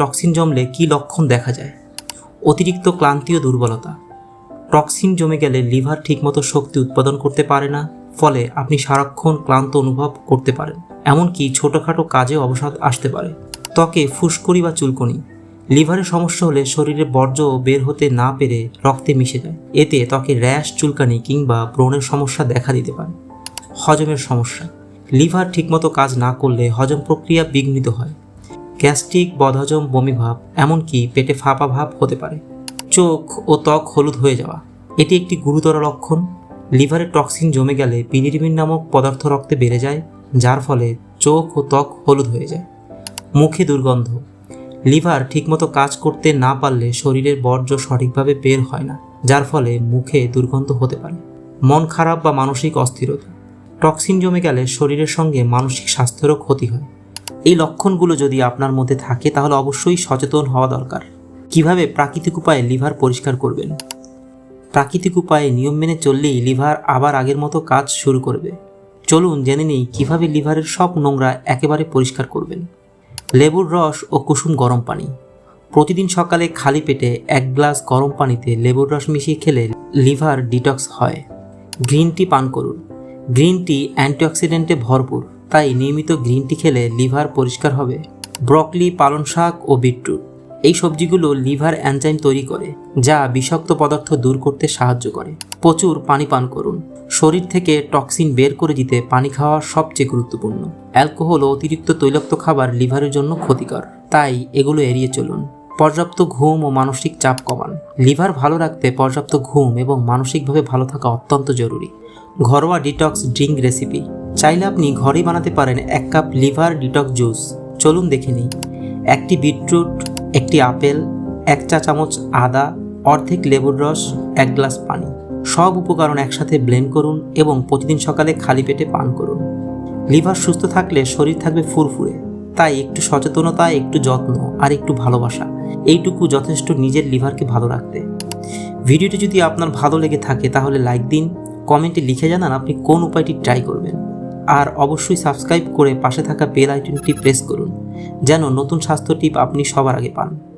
Toxin জমলে কী লক্ষণ দেখা যায়? অতিরিক্ত ক্লান্তি ও দুর্বলতা। টক্সিন জমে গেলে লিভার ঠিকমতো শক্তি উৎপাদন করতে পারে না, ফলে আপনি সারাক্ষণ ক্লান্ত অনুভব করতে পারেন। এমনকি ছোটোখাটো কাজে অবসাদ আসতে পারে। ত্বকে ফুসকুড়ি বা চুলকনি। লিভারের সমস্যা হলে শরীরে বর্জ্য বের হতে না পেরে রক্তে মিশে যায়। এতে ত্বকে র্যাশ, চুলকানি কিংবা ব্রণের সমস্যা দেখা দিতে পারে। হজমের সমস্যা। লিভার ঠিকমতো কাজ না করলে হজম প্রক্রিয়া বিঘ্নিত হয়। গ্যাস্ট্রিক বদহজম বমিভাব এমনকি পেটে ফাঁপা ভাব হতে পারে। চোখ ও ত্বক হলুদ হয়ে যাওয়া। এটি একটি গুরুতর লক্ষণ। লিভারে টক্সিন জমে গেলে বিলিরুবিন নামক পদার্থ রক্তে বেড়ে যায়, যার ফলে চোখ ও ত্বক হলুদ হয়ে যায়। মুখে দুর্গন্ধ। লিভার ঠিকমতো কাজ করতে না পারলে শরীরের বর্জ্য সঠিকভাবে বের হয় না, যার ফলে মুখে দুর্গন্ধ হতে পারে। মন খারাপ বা মানসিক অস্থিরতা। টক্সিন জমে গেলে শরীরের সঙ্গে মানসিক স্বাস্থ্যেরও ক্ষতি হয়। এই লক্ষণগুলো যদি আপনার মধ্যে থাকে, তাহলে অবশ্যই সচেতন হওয়া দরকার। কীভাবে প্রাকৃতিক উপায়ে লিভার পরিষ্কার করবেন? প্রাকৃতিক উপায়ে নিয়ম মেনে চললেই লিভার আবার আগের মতো কাজ শুরু করবে। চলুন জেনে নিই কীভাবে লিভারের সব নোংরা একেবারে পরিষ্কার করবেন। লেবুর রস ও কুসুম গরম পানি। প্রতিদিন সকালে খালি পেটে এক গ্লাস গরম পানিতে লেবুর রস মিশিয়ে খেলে লিভার ডিটক্স হয়। গ্রিন টি পান করুন। গ্রিন টি অ্যান্টিঅক্সিডেন্টে ভরপুর। তাই নিয়মিত গ্রিন টি খেলে লিভার পরিষ্কার হবে। ব্রকলি, পালং শাক ও বিটরুট। এই সবজিগুলো লিভার অ্যানজাইম তৈরি করে, যা বিষাক্ত পদার্থ দূর করতে সাহায্য করে। প্রচুর পানি পান করুন। শরীর থেকে টক্সিন বের করে দিতে পানি খাওয়া সবচেয়ে গুরুত্বপূর্ণ। অ্যালকোহল ও অতিরিক্ত তৈলাক্ত খাবার লিভারের জন্য ক্ষতিকর। তাই এগুলো এড়িয়ে চলুন। পর্যাপ্ত ঘুম ও মানসিক চাপ কমান। লিভার ভালো রাখতে পর্যাপ্ত ঘুম এবং মানসিকভাবে ভালো থাকা অত্যন্ত জরুরি। ঘরোয়া ডিটক্স ড্রিঙ্ক রেসিপি। চাইলে আপনি ঘরেই বানাতে পারেন এক কাপ লিভার ডিটক্স জুস। চলুন দেখে নিই। একটি বিটরুট, একটি আপেল, এক চা চামচ আদা, অর্ধেক লেবুর রস, এক গ্লাস পানি। সব উপকরণ একসাথে ব্লেন্ড করুন এবং প্রতিদিন সকালে খালি পেটে পান করুন। লিভার সুস্থ থাকলে শরীর থাকবে ফুরফুরে। তাই একটু সচেতনতা, একটু যত্ন আর একটু ভালোবাসা, এইটুকু যথেষ্ট নিজের লিভারকে ভালো রাখতে। ভিডিওটি যদি আপনার ভালো লেগে থাকে তাহলে লাইক দিন, কমেন্টে লিখে জানান আপনি কোন উপায়টি ট্রাই করবেন। আর অবশ্যই সাবস্ক্রাইব করে পাশে থাকা বেল আইকনটি প্রেস করুন, যেন নতুন স্বাস্থ্য টিপ আপনি সবার আগে পান।